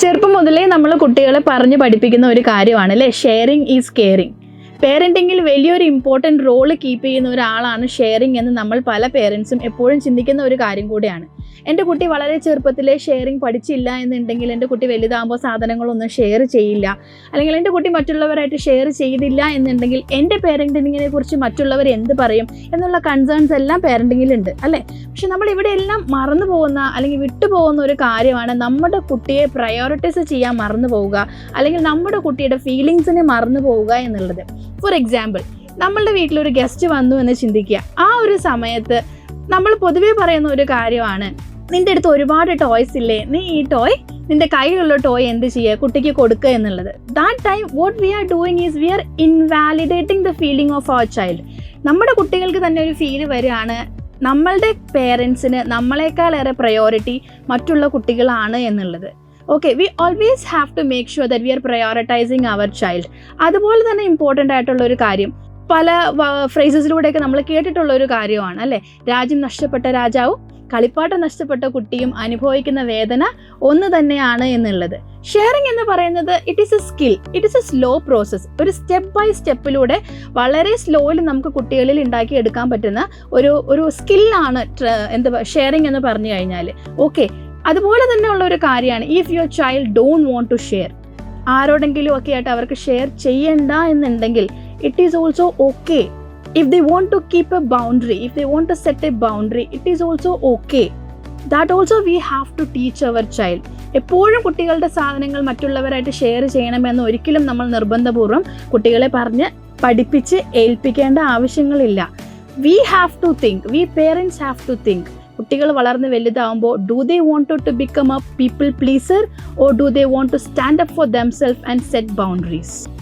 ചെറുപ്പം മുതലേ നമ്മൾ കുട്ടികളെ പറഞ്ഞ് പഠിപ്പിക്കുന്ന ഒരു കാര്യമാണ് അല്ലേ? ഷെയറിങ് ഈസ് കെയറിങ് പേരന്റിങ്ങിൽ വലിയൊരു ഇമ്പോർട്ടന്റ് റോൾ കീപ്പ് ചെയ്യുന്ന ഒരാളാണ് ഷെയറിങ് എന്ന് നമ്മൾ പല പേരൻസും എപ്പോഴും ചിന്തിക്കുന്ന ഒരു കാര്യം കൂടിയാണ്. എന്റെ കുട്ടി വളരെ ചെറുപ്പത്തിൽ ഷെയറിങ് പഠിച്ചില്ല എന്നുണ്ടെങ്കിൽ എന്റെ കുട്ടി വലുതാകുമ്പോൾ സാധനങ്ങളൊന്നും ഷെയർ ചെയ്യില്ല. അല്ലെങ്കിൽ എന്റെ കുട്ടി മറ്റുള്ളവരായിട്ട് ഷെയർ ചെയ്തില്ല എന്നുണ്ടെങ്കിൽ എന്റെ പേരന്റിങ്ങിനെ കുറിച്ച് മറ്റുള്ളവർ എന്ത് പറയും എന്നുള്ള കൺസേൺസ് എല്ലാം പേരന്റിങ്ങിലുണ്ട് അല്ലേ? പക്ഷെ നമ്മൾ ഇവിടെ എല്ലാം മറന്നു പോകുന്ന അല്ലെങ്കിൽ വിട്ടുപോകുന്ന ഒരു കാര്യമാണ് നമ്മുടെ കുട്ടിയെ പ്രയോറിറ്റൈസ് ചെയ്യാൻ മറന്നു പോവുക അല്ലെങ്കിൽ നമ്മുടെ കുട്ടിയുടെ ഫീലിങ്സിനെ മറന്നു പോവുക എന്നുള്ളത്. ഫോർ എക്സാമ്പിൾ നമ്മളുടെ വീട്ടിലൊരു ഗസ്റ്റ് വന്നു എന്ന് ചിന്തിക്കുക. ആ ഒരു സമയത്ത് നമ്മൾ പൊതുവേ പറയുന്ന ഒരു കാര്യമാണ്. നിന്റെ അടുത്ത് ഒരുപാട് ടോയ്സ് ഇല്ലേ? നീ ഈ ടോയ് നിന്റെ കയ്യിലുള്ള ടോയ് എന്ത് ചെയ്യുക? കുട്ടിക്ക് കൊടുക്കുക എന്നുള്ളത്. That time what we are doing is we are invalidating the feeling of our child നമ്മുടെ കുട്ടികൾക്ക് തന്നെ ഒരു ഫീൽ വരികയാണ് നമ്മളുടെ പേരൻസിന് നമ്മളെക്കാളേറെ പ്രയോറിറ്റി മറ്റുള്ള കുട്ടികളാണ് എന്നുള്ളത്. Okay we always have to make sure that we are prioritising our child അതുപോലെ തന്നെ ഇമ്പോർട്ടന്റ് ആയിട്ടുള്ള ഒരു കാര്യം പല ഫ്രേസസിലൂടെയൊക്കെ നമ്മൾ കേട്ടിട്ടുള്ള ഒരു കാര്യമാണ് അല്ലേ? രാജ്യം നഷ്ടപ്പെട്ട രാജാവും കളിപ്പാട്ടം നഷ്ടപ്പെട്ട കുട്ടിയും അനുഭവിക്കുന്ന വേദന ഒന്ന് തന്നെയാണ് എന്നുള്ളത്. ഷെയറിംഗ് എന്ന് പറയുന്നത് it is a skill it is a slow process ഒരു സ്റ്റെപ്പ് ബൈ സ്റ്റെപ്പിലൂടെ വളരെ സ്ലോയിൽ നമുക്ക് കുട്ടികളിൽ ഉണ്ടാക്കിയെടുക്കാൻ പറ്റുന്ന ഒരു ഒരു സ്കില്ലാണ് എന്താ ഷെയറിംഗ് എന്ന് പറഞ്ഞു കഴിഞ്ഞാൽ ഓക്കെ അതുപോലെ തന്നെ ഉള്ള ഒരു കാര്യമാണ് if your child don't want to share ആരോടെങ്കിലും ഒക്കെ ആയിട്ട് അവർക്ക് ഷെയർ ചെയ്യണ്ട എന്നുണ്ടെങ്കിൽ it is also okay if they want to keep a boundary if they want to set a boundary it is also okay that also we have to teach our child എപ്പോഴും കുട്ടികളുടെ സാധനങ്ങൾ മറ്റുള്ളവരായിട്ട് share ചെയ്യണമെന്ന് ഒരിക്കലും നമ്മൾ നിർബന്ധപൂർവം കുട്ടികളെ പറഞ്ഞ് പഠിപ്പിച്ച് ഏൽപ്പിക്കേണ്ട ആവശ്യങ്ങളില്ല. We have to think we parents have to think കുട്ടികൾ വളർന്ന് വലുതാവുമ്പോൾ do they want to become a people pleaser or do they want to stand up for themselves and set boundaries